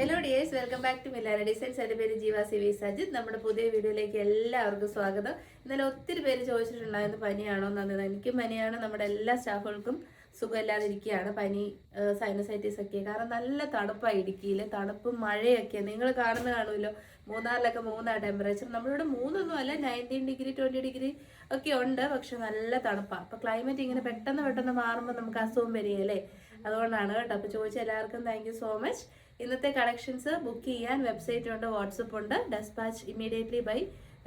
Hello dears welcome back to Millana designs എന്റെ പേര് ജീവ സി വി സജിത്. നമ്മുടെ പുതിയ വീഡിയോയിലേക്ക് എല്ലാവർക്കും സ്വാഗതം. ഇന്നലെ ഒത്തിരി പേര് ചോദിച്ചിട്ടുണ്ടായിരുന്നു പനിയാണോ എന്നത് എനിക്കും പനിയാണ്. നമ്മുടെ എല്ലാ സ്റ്റാഫുകൾക്കും സുഖമില്ലാതിരിക്കുകയാണ്. പനി സൈനസൈറ്റിസ് ഒക്കെ. കാരണം നല്ല തണുപ്പാണ് ഇടുക്കിയിൽ തണുപ്പും മഴയൊക്കെ. നിങ്ങൾ കാണുന്ന കാണുമല്ലോ. മൂന്നാറിലൊക്കെ മൂന്നാണ് ടെമ്പറേച്ചർ നമ്മളിവിടെ മൂന്നൊന്നും അല്ല നയന്റീൻ ഡിഗ്രി ട്വന്റി ഡിഗ്രി ഒക്കെ ഉണ്ട്. പക്ഷെ നല്ല തണുപ്പാണ് അപ്പോൾ ക്ലൈമറ്റ് ഇങ്ങനെ പെട്ടെന്ന് പെട്ടെന്ന് മാറുമ്പോൾ നമുക്ക് അസുഖം വരികയല്ലേ? അതുകൊണ്ടാണ് കേട്ടോ. അപ്പോൾ ചോദിച്ച എല്ലാവർക്കും താങ്ക് സോ മച്ച് ഇന്നത്തെ കളക്ഷൻസ് ബുക്ക് ചെയ്യാൻ വെബ്സൈറ്റ് ഉണ്ട് വാട്സപ്പ് ഉണ്ട്. ഡെസ്പാച്ച് ഇമ്മീഡിയറ്റ്ലി ബൈ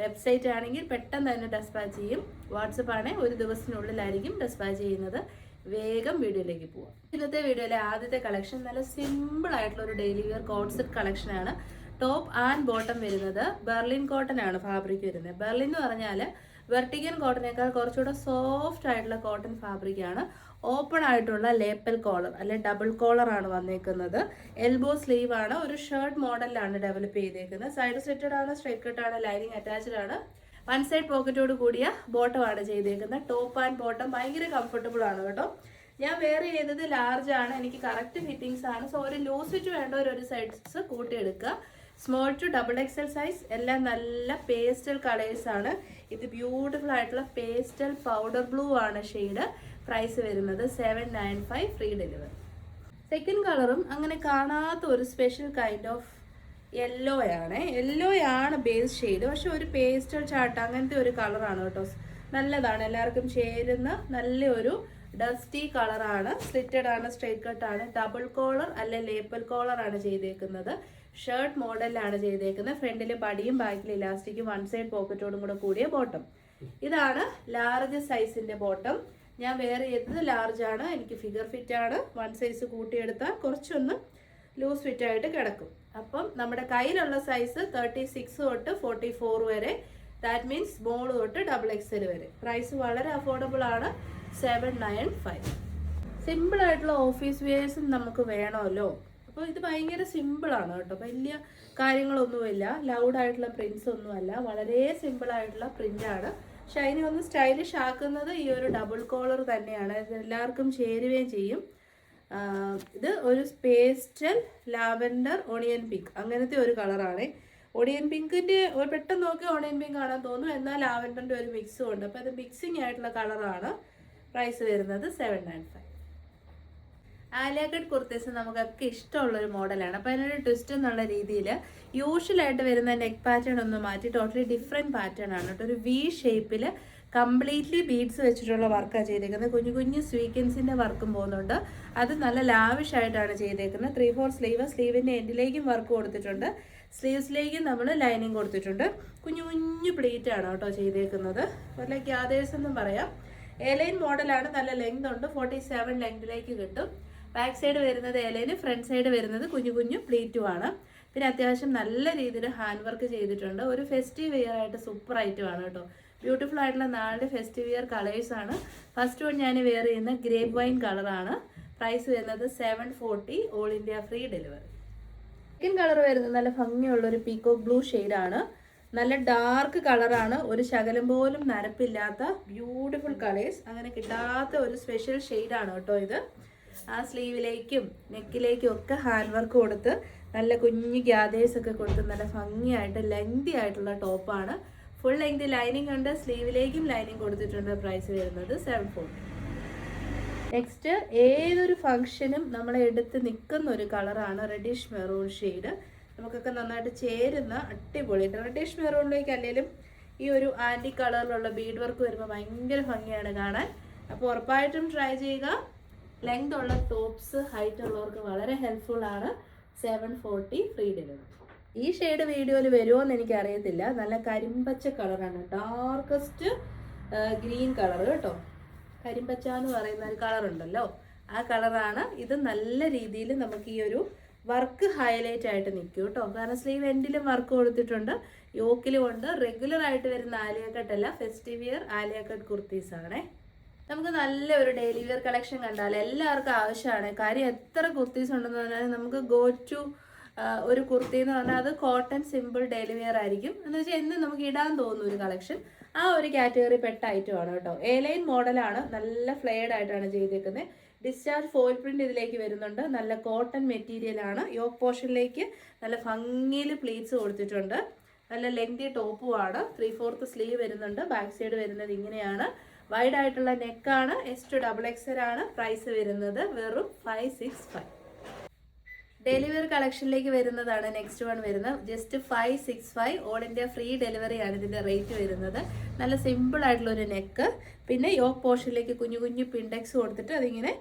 വെബ്സൈറ്റ് ആണെങ്കിൽ പെട്ടെന്ന് തന്നെ ഡെസ്പാച്ച് ചെയ്യും. വാട്സപ്പ് ആണെങ്കിൽ ഒരു ദിവസത്തിനുള്ളിലായിരിക്കും ഡെസ്പാച്ച് ചെയ്യുന്നത്. വേഗം വീഡിയോയിലേക്ക് പോവാം. ഇന്നത്തെ വീഡിയോയിലെ ആദ്യത്തെ കളക്ഷൻ നല്ല സിമ്പിൾ ആയിട്ടുള്ള ഒരു ഡെയിലി വെയർ കോൺസെപ്റ്റ് ആണ്. ടോപ്പ് ആൻഡ് ബോട്ടം വരുന്നത് ബെർലിൻ കോട്ടൺ ആണ് ഫാബ്രിക് വരുന്നത്. ബെർലിൻ എന്ന് പറഞ്ഞാൽ വെർട്ടിക്കൻ കോട്ടനേക്കാൾ കുറച്ചുകൂടെ സോഫ്റ്റ് ആയിട്ടുള്ള കോട്ടൺ ഫാബ്രിക് ആണ്. ഓപ്പൺ ആയിട്ടുള്ള ലേപ്പൽ കോളർ അല്ലെ ഡബിൾ കോളർ ആണ് വന്നേക്കുന്നത്. എൽബോ സ്ലീവ് ആണ്. ഒരു ഷർട്ട് മോഡലിലാണ് ഡെവലപ്പ് ചെയ്തേക്കുന്നത്. സൈഡ് സെറ്റഡ് ആണ് സ്ട്രൈറ്റ് കട്ട് ആണ് ലൈനിങ് അറ്റാച്ച്ഡ് ആണ്. വൺ സൈഡ് പോക്കറ്റോട് കൂടിയ ബോട്ടമാണ് ചെയ്തേക്കുന്നത്. ടോപ്പ് ആൻഡ് ബോട്ടം ഭയങ്കര കംഫർട്ടബിൾ ആണ് കേട്ടോ. ഞാൻ വേറെ ചെയ്തത് ലാർജ് ആണ്. എനിക്ക് കറക്റ്റ് ഫിറ്റിംഗ്സ് ആണ്. സോ ഒരു ലൂസ് ഫിറ്റ് വേണ്ട ഒരു sides കൂട്ടിയെടുക്കുക. Small to double XL size എല്ലാം നല്ല പേസ്റ്റൽ കളേഴ്സ് ആണ്. ഇത് ബ്യൂട്ടിഫുൾ ആയിട്ടുള്ള പേസ്റ്റൽ പൗഡർ ബ്ലൂ ആണ് ഷെയ്ഡ് പ്രൈസ് വരുന്നത് seven nine five free delivery second കളറും അങ്ങനെ കാണാത്ത ഒരു സ്പെഷ്യൽ കൈൻഡ് ഓഫ് യെല്ലോ ആണ്. യെല്ലോ ആണ് ബേസ് ഷെയ്ഡ് പക്ഷെ ഒരു പേസ്റ്റൽ ചാട്ട് അങ്ങനത്തെ ഒരു കളറാണ് കേട്ടോ. നല്ലതാണ്. എല്ലാവർക്കും ചേരുന്ന നല്ലൊരു ഡസ്റ്റി കളറാണ് സ്ലിറ്റഡ് ആണ്. സ്ട്രൈറ്റ് കട്ട് ആണ് ഡബിൾ കോളർ അല്ലെ ലേപ്പൽ കോളർ ആണ് ചെയ്തേക്കുന്നത്. ഷർട്ട് മോഡലിലാണ് ചെയ്തേക്കുന്നത്. ഫ്രണ്ടിൽ പടിയും ബാക്കിൽ ഇലാസ്റ്റിക്കും വൺ സൈഡ് പോക്കറ്റോടും കൂടെ കൂടിയ ബോട്ടം ഇതാണ് ലാർജ് സൈസിന്റെ ബോട്ടം ഞാൻ വേറെ ലാർജ് ആണ് എനിക്ക് ഫിഗർ ഫിറ്റ് ആണ് വൺ സൈസ് കൂട്ടിയെടുത്താൽ കുറച്ചൊന്ന് ലൂസ് ഫിറ്റ് ആയിട്ട് കിടക്കും. അപ്പം നമ്മുടെ കയ്യിലുള്ള സൈസ് തേർട്ടി സിക്സ് തൊട്ട് ഫോർട്ടി ഫോർ വരെ. ദാറ്റ് മീൻസ് സ്മോൾ തൊട്ട് ഡബിൾ എക്സൽ വരെ. പ്രൈസ് വളരെ അഫോർഡബിൾ ആണ്. സെവൻ നയൻ ഫൈവ് സിമ്പിൾ ആയിട്ടുള്ള ഓഫീസ് വെയേഴ്സും നമുക്ക് വേണമല്ലോ. അപ്പോൾ ഇത് ഭയങ്കര സിമ്പിളാണ് കേട്ടോ. വലിയ കാര്യങ്ങളൊന്നുമില്ല. ലൗഡായിട്ടുള്ള പ്രിൻസ് ഒന്നുമല്ല. വളരെ സിമ്പിൾ ആയിട്ടുള്ള പ്രിന്റാണ് അതിനെ ഒന്ന് സ്റ്റൈലിഷ് ആക്കുന്നത് ഈ ഒരു ഡബിൾ കോളർ തന്നെയാണ്. ഇത് എല്ലാവർക്കും ചേരുകയും ചെയ്യും. ഇത് ഒരു പേസ്റ്റൽ ലാവൻഡർ ഓണിയൻ പിങ്ക് അങ്ങനത്തെ ഒരു കളറാണ് ഓണിയൻ പിങ്കിന്റെ ഒരു പെട്ടെന്ന് നോക്കി ഓണിയൻ പിങ്ക് കാണാൻ തോന്നും. എന്നാൽ ലാവൻഡറിന്റെ ഒരു മിക്സും ഉണ്ട്. അപ്പോൾ അത് മിക്സിങ് ആയിട്ടുള്ള കളറാണ് പ്രൈസ് വരുന്നത് seven nine five Alia cut kurtis നമുക്കൊക്കെ ഇഷ്ടമുള്ള ഒരു മോഡലാണ്. അപ്പോൾ അതിനൊരു ട്വിസ്റ്റ് എന്നുള്ള രീതിയിൽ യൂഷ്വലായിട്ട് വരുന്ന നെക്ക് പാറ്റേൺ ഒന്ന് മാറ്റി ടോട്ടലി ഡിഫറെന്റ് പാറ്റേൺ ആണ് കേട്ടോ. ഒരു വി ഷേപ്പിൽ കംപ്ലീറ്റ്ലി ബീഡ്സ് വെച്ചിട്ടുള്ള വർക്കാണ് ചെയ്തേക്കുന്നത്. കുഞ്ഞു കുഞ്ഞു സ്വീക്കൻസിന്റെ വർക്കും പോകുന്നുണ്ട്. അത് നല്ല ലാവിഷായിട്ടാണ് ചെയ്തേക്കുന്നത്. ത്രീ ഫോർ സ്ലീവ് സ്ലീവിന്റെ എൻഡിലേക്കും വർക്ക് കൊടുത്തിട്ടുണ്ട്. സ്ലീവ്സിലേക്കും നമ്മൾ ലൈനിങ് കൊടുത്തിട്ടുണ്ട്. കുഞ്ഞു കുഞ്ഞു പ്ലേറ്റാണ് കേട്ടോ ചെയ്തേക്കുന്നത്. വല്ല ഗ്യാദേഴ്സ് എന്നും പറയാം. എലൈൻ മോഡലാണ് നല്ല ലെങ്ത് ഉണ്ട്. ഫോർട്ടി സെവൻ ലെങ്തിലേക്ക് കിട്ടും. ബാക്ക് സൈഡ് വരുന്നത് ഇലയിൽ ഫ്രണ്ട് സൈഡ് വരുന്നത് കുഞ്ഞു കുഞ്ഞു പ്ലീറ്റും ആണ്. പിന്നെ അത്യാവശ്യം നല്ല രീതിയിൽ ഹാൻഡ് വർക്ക് ചെയ്തിട്ടുണ്ട്. ഒരു ഫെസ്റ്റീവ് വെയർ ആയിട്ട് സൂപ്പർ ഐറ്റമാണ് കേട്ടോ. ബ്യൂട്ടിഫുൾ ആയിട്ടുള്ള നാല് ഫെസ്റ്റീവ് കളേഴ്സ് ആണ്. ഫസ്റ്റ് വൺ ഞാൻ വെയർ ചെയ്യുന്ന ഗ്രേപ്പ് വൈൻ കളറാണ് പ്രൈസ് വരുന്നത് seven forty all India free delivery second colour വരുന്നത് നല്ല ഭംഗിയുള്ള ഒരു പീക്കോ ബ്ലൂ ആണ്. നല്ല ഡാർക്ക് കളറാണ് ഒരു ശകലം പോലും നരപ്പില്ലാത്ത ബ്യൂട്ടിഫുൾ കളേഴ്സ് അങ്ങനെ കിട്ടാത്ത ഒരു സ്പെഷ്യൽ ഷെയ്ഡാണ് കേട്ടോ ഇത്. ആ സ്ലീവിലേക്കും നെക്കിലേക്കും ഒക്കെ ഹാൻഡ് വർക്ക് കൊടുത്ത് നല്ല കുഞ്ഞു ഗ്യാദേഴ്സ് ഒക്കെ കൊടുത്ത് നല്ല ഭംഗിയായിട്ട് ലെങ്തി ആയിട്ടുള്ള ടോപ്പാണ് ഫുൾ ലെങ്ത് ലൈനിങ് ഉണ്ട്. സ്ലീവിലേക്കും ലൈനിങ് കൊടുത്തിട്ടുണ്ട് പ്രൈസ് വരുന്നത് സെവൻ ഫോർട്ടി നെക്സ്റ്റ് ഏതൊരു ഫംഗ്ഷനും നമ്മളെ എടുത്ത് നിൽക്കുന്ന ഒരു കളറാണ് റെഡിഷ് മെറൂൺ ഷെയ്ഡ് നമുക്കൊക്കെ നന്നായിട്ട് ചേരുന്ന അടിപൊളി റെഡിഷ് മെറൂണിലേക്ക് അല്ലെങ്കിലും ഈ ഒരു ആന്റി കളറിലുള്ള ബീഡ് വർക്ക് വരുമ്പോൾ ഭയങ്കര ഭംഗിയാണ് കാണാൻ. അപ്പോൾ ഉറപ്പായിട്ടും ട്രൈ ചെയ്യുക. ലെങ്ത് ഉള്ള ടോപ്സ് ഹൈറ്റ് ഉള്ളവർക്ക് വളരെ ഹെൽപ്ഫുൾ ആണ്. സെവൻ ഫോർട്ടി ഫ്രീ ഡെലിവറി ഈ ഷെയ്ഡ് വീഡിയോയിൽ വരുമോ എന്ന് എനിക്ക് അറിയത്തില്ല നല്ല കരിമ്പച്ച കളറാണ് ഡാർക്കസ്റ്റ് ഗ്രീൻ കളർ കേട്ടോ. കരിമ്പച്ച എന്ന് പറയുന്ന ഒരു കളർ ഉണ്ടല്ലോ. ആ കളറാണ് ഇത് നല്ല രീതിയിൽ നമുക്ക് ഈ ഒരു വർക്ക് ഹൈലൈറ്റ് ആയിട്ട് നിൽക്കും കേട്ടോ. കാരണം സ്ലീവ് എൻഡിലും വർക്ക് കൊടുത്തിട്ടുണ്ട്. യോക്കിലും ഉണ്ട്. റെഗുലർ ആയിട്ട് വരുന്ന Alia കട്ടല്ല. Festive wear Alia cut kurtis ആണേ നമുക്ക് നല്ല ഒരു ഡെയിലി വെയർ കളക്ഷൻ കണ്ടാൽ എല്ലാവർക്കും ആവശ്യമാണ്. കാര്യം എത്ര കുർത്തീസ് ഉണ്ടെന്ന് പറഞ്ഞാൽ നമുക്ക് ഗോ ടു ഒരു കുർത്തി എന്ന് പറഞ്ഞാൽ അത് കോട്ടൺ സിമ്പിൾ ഡെയിലി വെയർ ആയിരിക്കും. എന്ന് വെച്ചാൽ എന്നും നമുക്ക് ഇടാൻ തോന്നുന്ന ഒരു കളക്ഷൻ ആ ഒരു കാറ്റഗറി പെട്ട ഐറ്റം ആണ് കേട്ടോ. എലൈൻ ലൈൻ മോഡലാണ് നല്ല ഫ്ലെയർഡ് ആയിട്ടാണ് ചെയ്തേക്കുന്നത് ഡിസ്ചാർജ് ഫോയിൽ പ്രിന്റ് ഇതിലേക്ക് വരുന്നുണ്ട്. നല്ല കോട്ടൺ മെറ്റീരിയൽ ആണ്. യോക്ക് പോർഷനിലേക്ക് നല്ല ഭംഗിയിൽ പ്ലീറ്റ്സ് കൊടുത്തിട്ടുണ്ട്. നല്ല ലെങ്തി ടോപ്പുമാണ് ത്രീ ഫോർത്ത് സ്ലീവ് വരുന്നുണ്ട്. ബാക്ക് സൈഡ് വരുന്നത് ഇങ്ങനെയാണ്. വൈഡ് ആയിട്ടുള്ള നെക്കാണ് എസ് ടു ഡബിൾ എക്സൽ ആണ് പ്രൈസ് വരുന്നത് വെറും ഫൈവ് സിക്സ് ഫൈവ് ഡെലിവറി കളക്ഷനിലേക്ക് വരുന്നതാണ് നെക്സ്റ്റ് വൺ വരുന്നത്. Just five six five all India free delivery ആണ് ഇതിന്റെ റേറ്റ് വരുന്നത്. നല്ല സിമ്പിൾ ആയിട്ടുള്ള ഒരു നെക്ക് പിന്നെ യോക്ക് പോർഷനിലേക്ക് കുഞ്ഞു കുഞ്ഞു പിൻഡെക്സ് കൊടുത്തിട്ട് അതിങ്ങനെ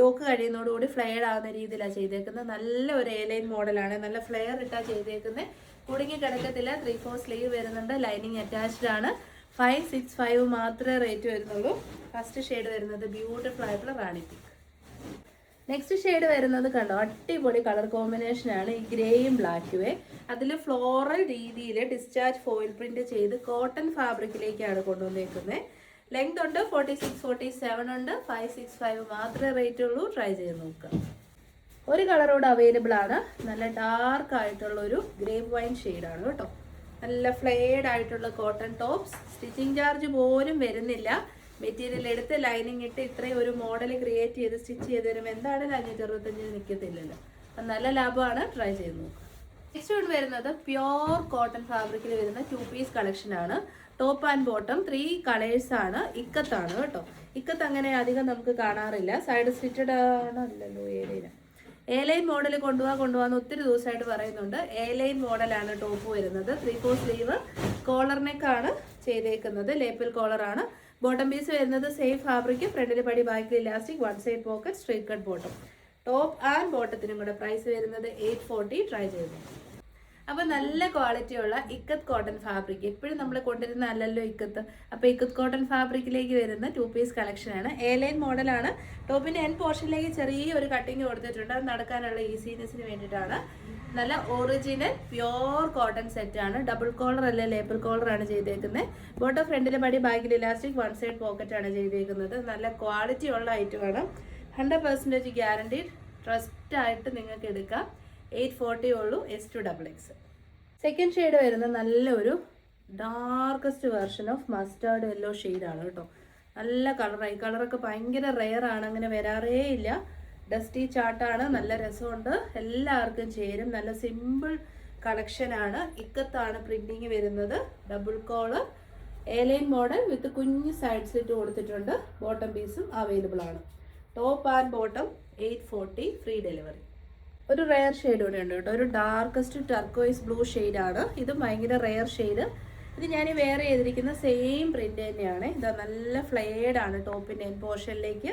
യോക്ക് കഴിയുന്നതോടുകൂടി ഫ്ലെയർ ആവുന്ന രീതിയിലാണ് ചെയ്തേക്കുന്നത്. നല്ല ഒരു എയർലൈൻ മോഡലാണ് നല്ല ഫ്ലെയർ ഇട്ടാ ചെയ്തേക്കുന്നത്. കുടുങ്ങി കിടക്കത്തില്ല. ത്രീ ഫോർ സ്ലീവ് വരുന്നുണ്ട്. ലൈനിങ് അറ്റാച്ച്ഡ് ആണ്. ഫൈവ് സിക്സ് ഫൈവ് മാത്രമേ റേറ്റ് വരുന്നുള്ളൂ. ഫസ്റ്റ് ഷെയ്ഡ് വരുന്നത് ബ്യൂട്ടിഫുൾ ആയിട്ടുള്ള റാണി പിങ്ക്. നെക്സ്റ്റ് ഷെയ്ഡ് വരുന്നത് കണ്ടോ? അടിപൊളി കളർ കോമ്പിനേഷൻ ആണ്. ഈ ഗ്രേയും ബ്ലാക്കുവേ അതിൽ ഫ്ലോറൽ രീതിയിൽ ഡിസ്ചാർജ് ഫോയിൽ പ്രിന്റ് ചെയ്ത് കോട്ടൺ ഫാബ്രിക്കിലേക്കാണ് കൊണ്ടുവന്നേക്കുന്നത് ലെങ്ത് ഉണ്ട് ഫോർട്ടി സിക്സ് ഫോർട്ടി സെവൻ ഉണ്ട്. ഫൈവ് സിക്സ് ഫൈവ് മാത്രമേ റേറ്റ് ഉള്ളൂ. ട്രൈ ചെയ്ത് നോക്കുക. ഒരു കളറോട് അവൈലബിൾ ആണ്. നല്ല ഡാർക്ക് ആയിട്ടുള്ള ഒരു ഗ്രേപ്പ് വൈൻ ഷെയ്ഡാണ് കേട്ടോ. നല്ല ഫ്ലെയർഡ് ആയിട്ടുള്ള കോട്ടൺ ടോപ്സ് സ്റ്റിച്ചിങ് ചാർജ് പോലും വരുന്നില്ല. മെറ്റീരിയൽ എടുത്ത് ലൈനിങ് ഇട്ട് ഇത്രയും ഒരു മോഡൽ ക്രിയേറ്റ് ചെയ്ത് സ്റ്റിച്ച് ചെയ്ത് തരും എന്താണ് അഞ്ഞൂറ്റി അറുപത്തഞ്ചിന് നിൽക്കത്തില്ലല്ലോ നല്ല ലാഭമാണ്. ട്രൈ ചെയ്ത് നോക്കുക നെക്സ്റ്റ് കൊണ്ട് വരുന്നത് പ്യോർ കോട്ടൺ ഫാബ്രിക്കിൽ വരുന്ന ടു പീസ് കളക്ഷൻ ആണ്. Top and bottom three colours ആണ്. ഇക്കത്താണ് കേട്ടോ. ഇക്കത്ത് അങ്ങനെ അധികം നമുക്ക് കാണാറില്ല. സൈഡ് സ്റ്റിച്ചഡ് ആണോ അല്ലല്ലോ ഏലൈന എ ലൈൻ മോഡൽ കൊണ്ടുപോകാൻ കൊണ്ടുപോകാന്ന് ഒത്തിരി ദിവസമായിട്ട് പറയുന്നുണ്ട്. എ ലൈൻ മോഡലാണ് ടോപ്പ് വരുന്നത്. ത്രീ ഫോർ സ്ലീവ് കോളർ നെക്കാണ് ചെയ്തേക്കുന്നത്. ലേപ്പിൽ കോളറാണ് ബോട്ടം പീസ് വരുന്നത് സെയിം ഫാബ്രിക് ഫ്രണ്ടിൽ പടി ബാക്കിൽ elastic one side pocket straight cut bottom top and ബോട്ടത്തിനും കൂടെ പ്രൈസ് വരുന്നത് എയ്റ്റ് ഫോർട്ടി ട്രൈ ചെയ്തു അപ്പൊ നല്ല ക്വാളിറ്റിയുള്ള ഇക്കത്ത് കോട്ടൺ ഫാബ്രിക് എപ്പോഴും നമ്മൾ കൊണ്ടുവരുന്ന അല്ലല്ലോ ഇക്കത്ത്. അപ്പോൾ ഇക്കത്ത് കോട്ടൺ ഫാബ്രിക്കിലേക്ക് വരുന്ന ടു പീസ് കളക്ഷൻ ആണ്. എ ലൈൻ മോഡലാണ് ടോപ്പിന്റെ എൻ പോർഷനിലേക്ക് ചെറിയ ഒരു കട്ടിങ് കൊടുത്തിട്ടുണ്ട്. അത് നടക്കാനുള്ള ഈസിനെസ്സിന് വേണ്ടിയിട്ടാണ്. നല്ല ഒറിജിനൽ പ്യോർ കോട്ടൺ സെറ്റ് ആണ്. ഡബിൾ കോളർ അല്ല ലേബിൾ ആണ് ചെയ്തേക്കുന്നത് ബോട്ടം ഫ്രണ്ടിലെ പടി ബാക്കിൽ ഇലാസ്റ്റിക് വൺ സൈഡ് പോക്കറ്റ് ആണ് ചെയ്തേക്കുന്നത്. നല്ല ക്വാളിറ്റി ഉള്ള ഐറ്റമാണ് ഹൺഡ്രഡ് പെർസെന്റേജ് ട്രസ്റ്റ് ആയിട്ട് നിങ്ങൾക്ക് എടുക്കാം. എയ്റ്റ് ഫോർട്ടി ഉള്ളൂ S to double X second shade വരുന്ന നല്ലൊരു darkest version of mustard yellow ആണ് കേട്ടോ. നല്ല കളറായി കളറൊക്കെ ഭയങ്കര റെയർ ആണ്. അങ്ങനെ വരാറേ ഇല്ല. ഡസ്റ്റി ചാട്ടാണ് നല്ല രസമുണ്ട്. എല്ലാവർക്കും ചേരും. നല്ല സിമ്പിൾ കളക്ഷനാണ് ഇക്കത്താണ് പ്രിന്റിങ് വരുന്നത്. Double collar A line model with കുഞ്ഞ് സൈഡ് സ്ലിറ്റ് കൊടുത്തിട്ടുണ്ട്. ബോട്ടം പീസും അവൈലബിൾ ആണ്. Top and bottom eight forty free delivery ഒരു റെയർ ഷെയ്ഡ് കൂടെ ഉണ്ട് കേട്ടോ. ഒരു ഡാർക്കസ്റ്റ് ടർക്കോയിസ് ബ്ലൂ ആണ്. ഇത് ഭയങ്കര റെയർ ഷെയ്ഡ് ഇത് ഞാൻ വേറെ ചെയ്തിരിക്കുന്ന സെയിം പ്രിന്റ് തന്നെയാണ്. ഇതാ നല്ല ഫ്ലെയർഡാണ് ടോപ്പിന്റെ പോർഷനിലേക്ക്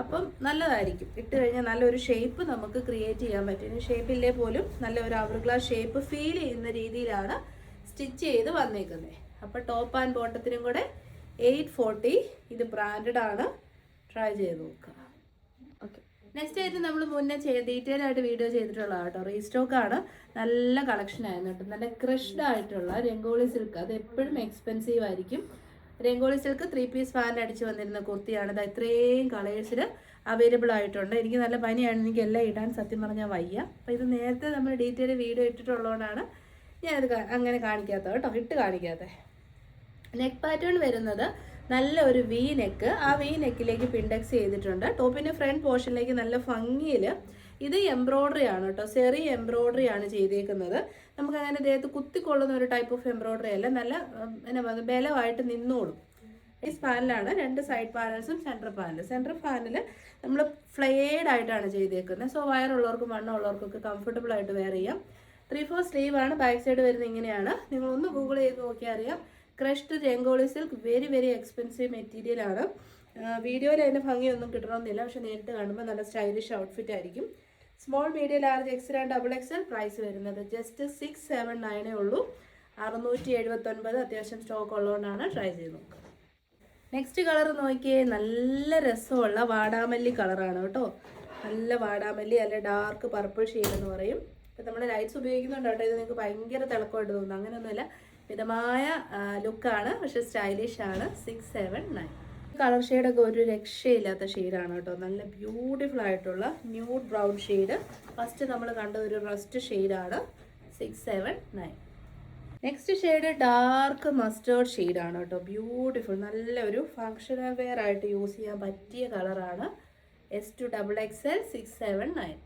അപ്പം നല്ലതായിരിക്കും. ഇട്ട് കഴിഞ്ഞാൽ നല്ലൊരു ഷേപ്പ് നമുക്ക് ക്രിയേറ്റ് ചെയ്യാൻ പറ്റും. ഷേപ്പ് ഇല്ലേ പോലും നല്ല ഒരു അവർ ഗ്ലാസ് ഷേപ്പ് ഫീൽ ചെയ്യുന്ന രീതിയിലാണ് സ്റ്റിച്ച് ചെയ്ത് വന്നേക്കുന്നത് അപ്പോൾ ടോപ്പ് ആൻഡ് ബോട്ടത്തിനും കൂടെ എയ്റ്റ് ഫോർട്ടി ഇത് ബ്രാൻഡഡ് ആണ്. ട്രൈ ചെയ്ത് നോക്കുക. നെക്സ്റ്റ് ആയിട്ട് നമ്മൾ മുന്നേ ചെയ്ത് ഡീറ്റെയിൽ ആയിട്ട് വീഡിയോ ചെയ്തിട്ടുള്ള കേട്ടോ. റീസ്റ്റോക്ക് ആണ്. നല്ല കളക്ഷൻ ആയിരുന്നു കേട്ടോ. നല്ല ക്രഷ്ഡ് ആയിട്ടുള്ള രംഗോളി സിൽക്ക് അത് എപ്പോഴും എക്സ്പെൻസീവ് ആയിരിക്കും. Rangoli silk three piece fan അടിച്ച് വന്നിരുന്ന കുർത്തിയാണ്. ഇത് ഇത്രയും കളേഴ്സിൽ അവൈലബിൾ ആയിട്ടുണ്ട്. എനിക്ക് നല്ല പനിയാണ്. എനിക്ക് എല്ലാം ഇടാൻ സത്യം പറഞ്ഞാൽ വയ്യ. അപ്പോൾ ഇത് നേരത്തെ നമ്മൾ ഡീറ്റെയിൽ വീഡിയോ ഇട്ടിട്ടുള്ളതുകൊണ്ടാണ് ഞാനത് അങ്ങനെ കാണിക്കാത്തത് കേട്ടോ. ഇട്ട് കാണിക്കാത്തത് നെക്ക് പാറ്റേൺ വരുന്നത് നല്ല ഒരു വി നെക്ക് ആ വി നെക്കിലേക്ക് പിൻഡെക്സ് ചെയ്തിട്ടുണ്ട്. ടോപ്പിന്റെ ഫ്രണ്ട് പോർഷനിലേക്ക് നല്ല ഭംഗിയിൽ ഇത് എംബ്രോയ്ഡറി ആണ് കേട്ടോ. സെറി എംബ്രോയ്ഡറി ആണ് ചെയ്തേക്കുന്നത്. നമുക്ക് അങ്ങനെ ദേഹത്ത് കുത്തിക്കൊള്ളുന്ന ഒരു ടൈപ്പ് ഓഫ് എംബ്രോയ്ഡറി അല്ല. നല്ല എന്നാ ബലമായിട്ട് നിന്നോളും. ഈ പാനലാണ് രണ്ട് സൈഡ് പാനൽസും സെൻട്രൽ പാനൽ സെൻട്രൽ പാനൽ നമ്മൾ ഫ്ലെയർഡ് ആയിട്ടാണ് ചെയ്തേക്കുന്നത്. സോ വയറുള്ളവർക്കും വണ്ണമുള്ളവർക്കൊക്കെ കംഫർട്ടബിൾ ആയിട്ട് വെയർ ചെയ്യാം. ത്രീ ഫോർ സ്ലീവ് ആണ്. ബാക്ക് സൈഡ് വരുന്നത് ഇങ്ങനെയാണ്. നിങ്ങൾ ഒന്ന് ഗൂഗിൾ ചെയ്ത് നോക്കിയാൽ അറിയാം. Crushed rangoli silk. Very very expensive material ആണ്. വീഡിയോയിൽ അതിന്റെ ഭംഗിയൊന്നും കിട്ടണമെന്നില്ല. പക്ഷെ നേരിട്ട് കാണുമ്പോൾ നല്ല സ്റ്റൈലിഷ് ഔട്ട്ഫിറ്റ് ആയിരിക്കും. Small medium large X and double XL price വരുന്നത് ജസ്റ്റ് സിക്സ് സെവൻ നയനേ ഉള്ളൂ. അറുന്നൂറ്റി എഴുപത്തൊൻപത് അത്യാവശ്യം സ്റ്റോക്ക് ഉള്ളതുകൊണ്ടാണ് ട്രൈ ചെയ്ത് നോക്കുക. നെക്സ്റ്റ് കളർ നോക്കിയേ നല്ല രസമുള്ള വാടാമല്ലി കളറാണ് കേട്ടോ. നല്ല വാടാമല്ലി അല്ല ഡാർക്ക് പർപ്പിൾ ഷെയ്ഡ് എന്ന് പറയും. ഇപ്പം നമ്മൾ ലൈറ്റ്സ് ഉപയോഗിക്കുന്നുണ്ട് കേട്ടോ. ഇത് നിങ്ങൾക്ക് ഭയങ്കര തിളക്കമായിട്ട് തോന്നുന്നു അങ്ങനെയൊന്നുമില്ല. മിതമായ ലുക്കാണ്. പക്ഷെ സ്റ്റൈലിഷ് ആണ് സിക്സ് സെവൻ നയൻ. കളർ ഷെയ്ഡൊക്കെ ഒരു രക്ഷയില്ലാത്ത ഷെയ്ഡാണ് കേട്ടോ. നല്ല ബ്യൂട്ടിഫുൾ ആയിട്ടുള്ള ന്യൂഡ് ബ്രൗൺ ഷെയ്ഡ്. ഫസ്റ്റ് നമ്മൾ കണ്ട ഒരു റസ്റ്റ് ഷെയ്ഡാണ്. Six seven nine. Next shade dark mustard ഷെയ്ഡാണ് കേട്ടോ. ബ്യൂട്ടിഫുൾ. നല്ല ഒരു ഫങ്ഷണൽ വെയർ ആയിട്ട് യൂസ് ചെയ്യാൻ പറ്റിയ കളറാണ്. S to double X L six seven nine.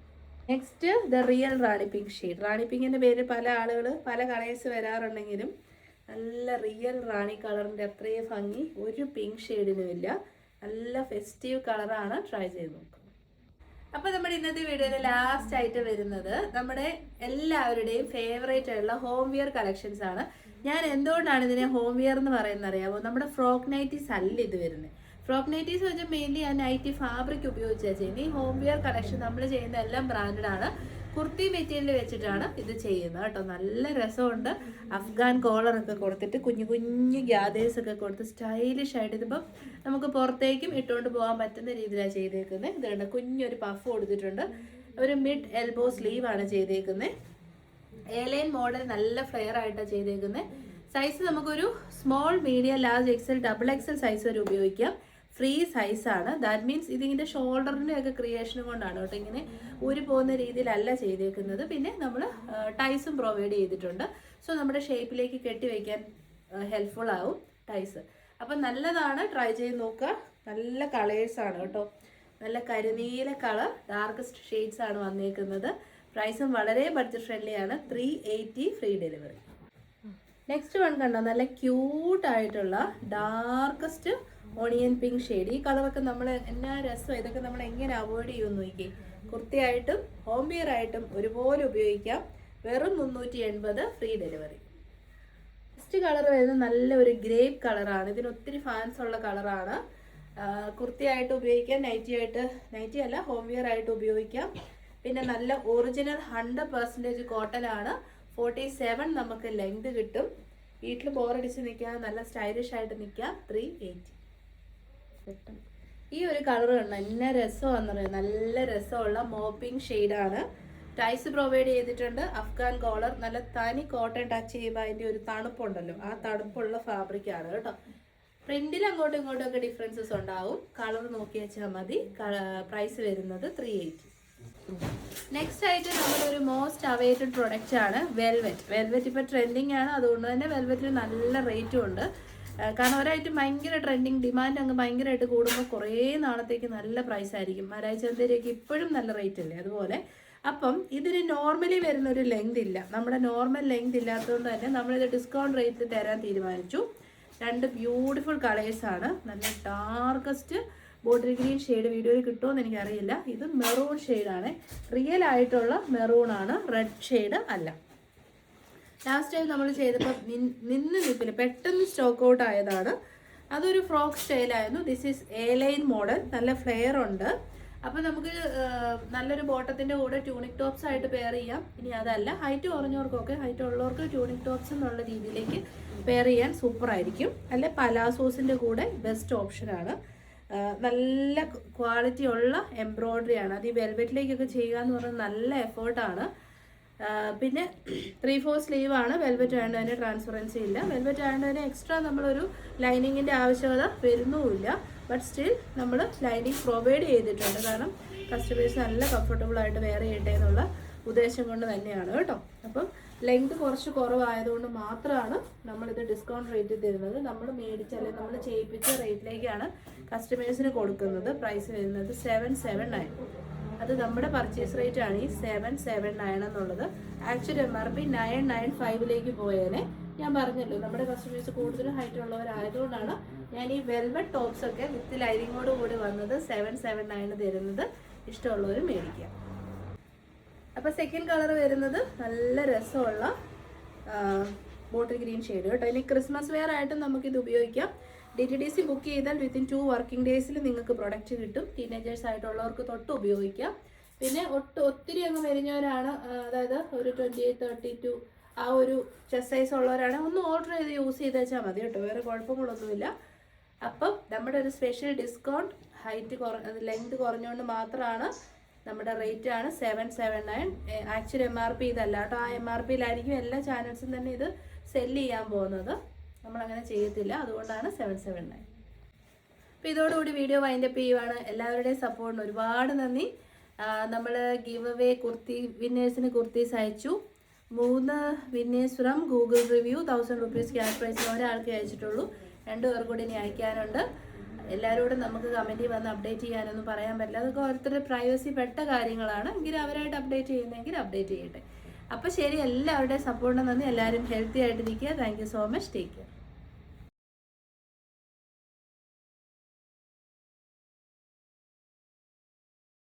Next the real rani pink shade. Rani പിങ്കിന്റെ പേര് പല ആളുകൾ പല കളേഴ്സ് വരാറുണ്ടെങ്കിലും നല്ല റിയൽ റാണി കളറിന്റെ അത്രയും ഭംഗി. ഒരു പിങ്ക് ഷെയ്ഡിനും ഇല്ല. നല്ല ഫെസ്റ്റീവ് കളറാണ് ട്രൈ ചെയ്ത് നോക്കുക അപ്പോൾ നമ്മുടെ ഇന്നത്തെ വീഡിയോയിലെ ലാസ്റ്റ് ആയിട്ട് വരുന്നത് നമ്മുടെ എല്ലാവരുടെയും ഫേവറേറ്റ് ആയിട്ടുള്ള ഹോം വിയർ കളക്ഷൻസ് ആണ്. ഞാൻ എന്തുകൊണ്ടാണ് ഇതിനെ ഹോം വിയർ എന്ന് പറയുന്നത് അറിയാമോ നമ്മുടെ ഫ്രോക്ക് നൈറ്റീസ് അല്ല ഇത് വരുന്നത്. ഫ്രോക്ക് നൈറ്റീസ് വെച്ചാൽ മെയിൻലി ഞാൻ നൈറ്റി ഫാബ്രിക് ഉപയോഗിച്ചാണ് ചെയ്യുന്നത്. ഈ ഹോം വിയർ കളക്ഷൻ നമ്മൾ ചെയ്യുന്ന എല്ലാം ബ്രാൻഡഡ് ആണ്. കുർത്തി മെറ്റീരിയൽ വെച്ചിട്ടാണ് ഇത് ചെയ്യുന്നത് കേട്ടോ. നല്ല രസമുണ്ട്. അഫ്ഗാൻ കോളർ ഒക്കെ കൊടുത്തിട്ട് കുഞ്ഞു കുഞ്ഞു ഗ്യാദേഴ്സ് ഒക്കെ കൊടുത്ത് സ്റ്റൈലിഷ് ആയിട്ട് ഇതിപ്പം നമുക്ക് പുറത്തേക്കും ഇട്ടുകൊണ്ട് പോകാൻ പറ്റുന്ന രീതിയിലാണ് ചെയ്തേക്കുന്നത് ഇത് കണ്ട കുഞ്ഞൊരു പഫ് കൊടുത്തിട്ടുണ്ട്. ഒരു മിഡ് എൽബോ സ്ലീവ് ആണ് ചെയ്തേക്കുന്നത് എയർലൈൻ മോഡൽ നല്ല ഫ്ലെയർ ആയിട്ടാണ് ചെയ്തേക്കുന്നത് സൈസ് നമുക്കൊരു small medium large XL double XL size വരെ ഉപയോഗിക്കാം. ഫ്രീ സൈസ് ആണ്. ദാറ്റ് മീൻസ് ഇതിന്റെ ഷോൾഡറിന്റെ ഒക്കെ ക്രിയേഷനും കൊണ്ടാണ് കേട്ടോ ഇങ്ങനെ ഊരി പോകുന്ന രീതിയിലല്ല ചെയ്തേക്കുന്നത്. പിന്നെ നമ്മൾ ടൈസും പ്രൊവൈഡ് ചെയ്തിട്ടുണ്ട്. സോ നമ്മുടെ ഷേപ്പിലേക്ക് കെട്ടി വയ്ക്കാൻ ഹെൽപ്ഫുൾ ആവും ടൈസ് അപ്പം നല്ലതാണ് ട്രൈ ചെയ്ത് നോക്കുക. നല്ല കളേഴ്സാണ് കേട്ടോ. നല്ല കരിനീല കളർ ഡാർക്കസ്റ്റ് ഷെയ്ഡ്സ് ആണ് വന്നേക്കുന്നത്. പ്രൈസും വളരെ ബഡ്ജറ്റ് ഫ്രണ്ട്ലി ആണ്. Three eighty free delivery next one കണ്ടോ? നല്ല ക്യൂട്ടായിട്ടുള്ള ഡാർക്കസ്റ്റ് ഓണിയൻ പിങ്ക് ഷെയ്ഡ്. ഈ കളറൊക്കെ നമ്മൾ എന്നാ രസം ഇതൊക്കെ നമ്മൾ എങ്ങനെ അവോയ്ഡ് ചെയ്യുമെന്ന് നോക്കി കുർത്തിയായിട്ടും ഹോം വിയർ ആയിട്ടും ഒരുപോലെ ഉപയോഗിക്കാം. വെറും മുന്നൂറ്റി എൺപത് ഫ്രീ ഡെലിവറി. നെക്സ്റ്റ് കളർ വരുന്നത് നല്ല ഒരു ഗ്രേപ്പ് കളറാണ്. ഇതിന് ഒത്തിരി ഫാൻസ് ഉള്ള കളറാണ്. കുർത്തിയായിട്ട് ഉപയോഗിക്കാം. നൈറ്റി ആയിട്ട് നൈറ്റി അല്ല ഹോം വിയർ ആയിട്ട് ഉപയോഗിക്കാം. പിന്നെ നല്ല ഒറിജിനൽ ഹൺഡ്രഡ് പെർസെന്റേജ് കോട്ടനാണ് ഫോർട്ടി സെവൻ നമുക്ക് ലെങ്ത് കിട്ടും. വീട്ടിൽ ബോറടിച്ച് നിൽക്കാം. നല്ല സ്റ്റൈലിഷ് ആയിട്ട് നിൽക്കാം. ത്രീ എയ്റ്റി ഈ ഒരു കളർ കണ്ട? എന്നെ രസമാണെന്ന് പറയുന്നത് നല്ല രസമുള്ള മോപ്പിംഗ് ഷെയ്ഡാണ്. ടൈസ് പ്രൊവൈഡ് ചെയ്തിട്ടുണ്ട്. അഫ്ഗാൻ കോളർ നല്ല തനി കോട്ടൺ ടച്ച് ചെയ്യുമ്പോൾ അതിന്റെ ഒരു തണുപ്പുണ്ടല്ലോ. ആ തണുപ്പുള്ള ഫാബ്രിക്കാണ് കേട്ടോ. പ്രിന്റിൽ അങ്ങോട്ടും ഇങ്ങോട്ടും ഒക്കെ ഡിഫറൻസസ് ഉണ്ടാവും. കളർ നോക്കി വെച്ചാൽ മതി. പ്രൈസ് വരുന്നത് ത്രീ എയ്റ്റി നെക്സ്റ്റ് ആയിട്ട് നമ്മുടെ ഒരു മോസ്റ്റ് അവൈറ്റഡ് പ്രൊഡക്റ്റ് ആണ്. വെൽവെറ്റ് വെൽവെറ്റ് ഇപ്പോൾ ട്രെൻഡിങ് ആണ്. അതുകൊണ്ട് തന്നെ വെൽവെറ്റിന് നല്ല റേറ്റും ഉണ്ട്. കാരണം ഒരായിട്ട് ഭയങ്കര ട്രെൻഡിങ് ഡിമാൻഡ് അങ്ങ് ഭയങ്കരമായിട്ട് കൂടുമ്പോൾ കുറേ നാളത്തേക്ക് നല്ല പ്രൈസ് ആയിരിക്കും. മരായി ചന്തയിലേക്ക് ഇപ്പോഴും നല്ല റേറ്റ് അല്ലേ? അതുപോലെ അപ്പം ഇതിന് നോർമലി വരുന്ന ഒരു ലെങ്ത് ഇല്ല. നമ്മുടെ നോർമൽ ലെങ്ത് ഇല്ലാത്തതുകൊണ്ട് തന്നെ നമ്മളിത് ഡിസ്കൗണ്ട് റേറ്റിൽ തരാൻ തീരുമാനിച്ചു. രണ്ട് ബ്യൂട്ടിഫുൾ കളേഴ്സാണ് നല്ല ഡാർക്കസ്റ്റ് ബോട്ടിൽ ഗ്രീൻ ഷെയ്ഡ് വീഡിയോയിൽ കിട്ടുമെന്ന് എനിക്കറിയില്ല. ഇത് മെറൂൺ ഷെയ്ഡാണ് റിയൽ ആയിട്ടുള്ള മെറൂൺ ആണ്. റെഡ് ഷെയ്ഡ് അല്ല. ലാസ്റ്റ് ടൈം നമ്മൾ ചെയ്തപ്പോൾ നിന്ന് നിൽപ്പില്ല പെട്ടെന്ന് സ്റ്റോക്ക് ഔട്ട് ആയതാണ്. അതൊരു frock സ്റ്റൈലായിരുന്നു this is A line model നല്ല ഫ്ലെയർ ഉണ്ട്. അപ്പോൾ നമുക്ക് നല്ലൊരു ബോട്ടത്തിന്റെ കൂടെ ട്യൂണിക് ടോപ്സ് ആയിട്ട് പെയർ ചെയ്യാം. ഇനി അതല്ല. ഹൈറ്റ് കുറഞ്ഞവർക്കൊക്കെ ഹൈറ്റ് ഉള്ളവർക്ക് ട്യൂണിക് ടോപ്സ് എന്നുള്ള രീതിയിലേക്ക് പെയർ ചെയ്യാൻ സൂപ്പർ ആയിരിക്കും. അല്ലെ? പലാസോസിന്റെ കൂടെ ബെസ്റ്റ് ഓപ്ഷനാണ് നല്ല ക്വാളിറ്റി ഉള്ള എംബ്രോയ്ഡറി ആണ്. അത് ഈ വെൽവെറ്റിലേക്കൊക്കെ ചെയ്യുക എന്ന് പറഞ്ഞാൽ നല്ല എഫേർട്ടാണ് പിന്നെ ത്രീ ഫോർ സ്ലീവ് ആണ്. വെൽവെറ്റ് തന്നെ ട്രാൻസ്പെറൻസി ഇല്ല. വെൽവെറ്റ് ആയതുകൊണ്ട് എക്സ്ട്രാ നമ്മളൊരു ലൈനിങ്ങിന്റെ ആവശ്യകത വരുന്നുമില്ല. ബട്ട് സ്റ്റിൽ നമ്മൾ ലൈനിങ് പ്രൊവൈഡ് ചെയ്തിട്ടുണ്ട്. കാരണം കസ്റ്റമേഴ്സ് നല്ല കംഫർട്ടബിൾ ആയിട്ട് വെയർ ചെയ്യട്ടെ എന്നുള്ള ഉദ്ദേശം കൊണ്ട് തന്നെയാണ് കേട്ടോ. അപ്പം ലെങ്ത് കുറച്ച് കുറവായതുകൊണ്ട് മാത്രമാണ് നമ്മളിത് ഡിസ്കൗണ്ട് റേറ്റിൽ തരുന്നത്. നമ്മൾ മേടിച്ച അല്ലെങ്കിൽ നമ്മൾ ചെയ്യിപ്പിച്ച റേറ്റിലേക്കാണ് കസ്റ്റമേഴ്സിന് കൊടുക്കുന്നത്. പ്രൈസ് വരുന്നത് സെവൻ സെവൻ നയൻ അത് നമ്മുടെ പർച്ചേസ് റേറ്റ് ആണ് ഈ സെവൻ സെവൻ നയൻ എന്നുള്ളത്. Actually M R P nine nine ഫൈവിലേക്ക് പോയേനെ. ഞാൻ പറഞ്ഞല്ലോ നമ്മുടെ കസ്റ്റമേഴ്സ് കൂടുതലും ഹൈറ്റ് ഉള്ളവരായതുകൊണ്ടാണ് ഞാൻ ഈ വെൽവെറ്റ് ടോപ്സ് ഒക്കെ വിത്ത് ലൈനിങ്ങോട് കൂടി വന്നത് സെവൻ സെവൻ നയൻ തരുന്നത് ഇഷ്ടമുള്ളവർ മേടിക്കുക. അപ്പോൾ സെക്കൻഡ് കളർ വരുന്നത് നല്ല രസമുള്ള ബോട്ടിൽ ഗ്രീൻ ഷെയ്ഡ് കേട്ടോ ഇനി ക്രിസ്മസ് വെയർ ആയിട്ടും നമുക്കിത് ഉപയോഗിക്കാം. D T D C book ചെയ്താൽ വിത്തിൻ ടു വർക്കിംഗ് ഡേയ്സിൽ നിങ്ങൾക്ക് പ്രൊഡക്റ്റ് കിട്ടും. ടീനേജേഴ്സ് ആയിട്ടുള്ളവർക്ക് തൊട്ട് ഉപയോഗിക്കാം. പിന്നെ ഒട്ട് ഒത്തിരി അങ്ങ് മെലിഞ്ഞവരാണ് അതായത് ഒരു ട്വന്റി തേർട്ടി ടു ആ ഒരു ചെസ് സൈസ് ഉള്ളവരാണ്. ഒന്ന് ഓർഡർ ചെയ്ത് യൂസ് ചെയ്ത് വെച്ചാൽ മതി കേട്ടോ. വേറെ കുഴപ്പങ്ങളൊന്നുമില്ല. അപ്പം നമ്മുടെ ഒരു സ്പെഷ്യൽ ഡിസ്കൗണ്ട് ഹൈറ്റ് കുറ ലെങ്ത് കുറഞ്ഞുകൊണ്ട് മാത്രമാണ് നമ്മുടെ റേറ്റ് ആണ് seven seven nine actual M R P ഇതല്ല കേട്ടോ. ആ എം ആർ പിയിലായിരിക്കും എല്ലാ ചാനൽസും തന്നെ ഇത് സെല്ല് ചെയ്യാൻ പോകുന്നത്. നമ്മളങ്ങനെ ചെയ്യത്തില്ല. അതുകൊണ്ടാണ് സെവൻ സെവൻ നയൻ അപ്പോൾ ഇതോടുകൂടി വീഡിയോ വൈൻഡപ്പ് ചെയ്യുവാണ്. എല്ലാവരുടെയും സപ്പോർട്ടിന് ഒരുപാട് നന്ദി. നമ്മൾ ഗിവ് അവേ കുർത്തി വിന്നേഴ്സിന് കുർത്തീസ് അയച്ചു. മൂന്ന് winners from Google review thousand rupees cash പ്രൈസിന് ഒരാൾക്ക് അയച്ചിട്ടുള്ളൂ. രണ്ടു പേർ കൂടി ഇനി അയക്കാനുണ്ട്. എല്ലാവരോടും നമുക്ക് കമന്റിൽ വന്ന് അപ്ഡേറ്റ് ചെയ്യാനൊന്നും പറയാൻ പറ്റില്ല. അതൊക്കെ ഓരോരുത്തരുടെ പ്രൈവസി പെട്ട കാര്യങ്ങളാണ്. എങ്കിലും അവരായിട്ട് അപ്ഡേറ്റ് ചെയ്യുന്നെങ്കിൽ അപ്ഡേറ്റ് ചെയ്യട്ടെ. അപ്പോൾ ശരി എല്ലാവരുടെയും സപ്പോർട്ടിന് നന്ദി. എല്ലാവരും ഹെൽത്തി ആയിട്ടിരിക്കുക. Thank you so much take care